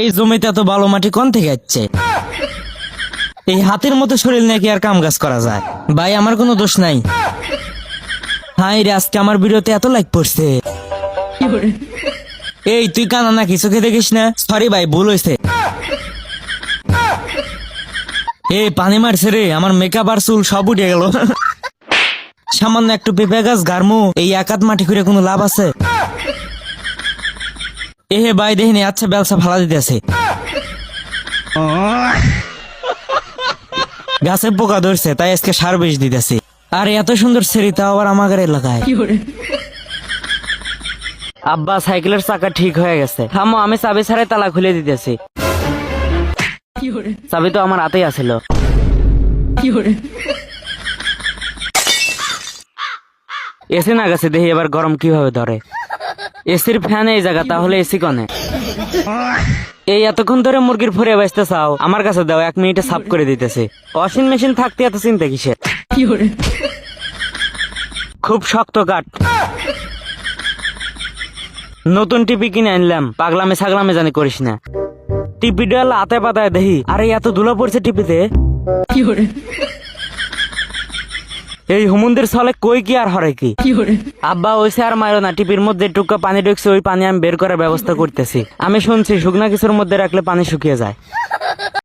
এই জমিতে এত ভালো মাটি কোন থেকে যাচ্ছে এই হাতের মতো শরীর নাকি আর কাম কাজ করা যায়? ভাই, আমার কোনো দোষ নাই। হাই রে, আজকে আমার ভিডিওতে এত লাইক পড়ছে। এই, তুই কানা নাকি চোখে দেখিস না? সরি ভাই, ভুল হয়েছে এই পানি মারছে রে, আমার মেকআপ আর চুল সব উঠে গেল। সামান্য একটু পেঁপে গাছ গারমু এই একাত মাটি করে কোনো লাভ আছে? এ হে ভাই দেখিনি আচ্ছা ব্যবসা ফালা দিতেছে। গাছে পোকা ধরছে তাই আজকে সার বেশ দিতেছে। আর এত সুন্দর সেরি তাও আবার আমাদের এলাকায়। আব্বা সাইকেলের চাকা ঠিক হয়ে গেছে। থামো আমি চাবি ছাড়াই তালা খুলে দিতেছি। চাবি তো আমার হাতেই আছিল। এসি না গেছে দেখি এবার গরম কীভাবে ধরে। এসির ফ্যান এই জায়গা, তাহলে এসি কনে? এই এতক্ষণ ধরে মুরগির ফুরে বাঁচতে চাও, আমার কাছে দাও, এক মিনিটে সাফ করে দিতেছে। ওয়াশিং মেশিন থাকতে এত চিন্তা কিসের? খুব শক্ত কাঠ। নতুন টিপি কিনে আনলাম, পাগলামে ছাগলামে জানি করিস না। টিপি ডাল আতে পাতায় দেখি, আরে এত ধুলো পড়ছে টিপিতে। এই হুমুন্দির সালে কই কি আর হরে কি? আব্বা ওইসে আর মারো না টিপির মধ্যে টুকা পানি ঢুকছে ওই পানি আমি বের করার ব্যবস্থা করতেছি। আমি শুনছি শুকনা কিছুর মধ্যে রাখলে পানি শুকিয়ে যায়।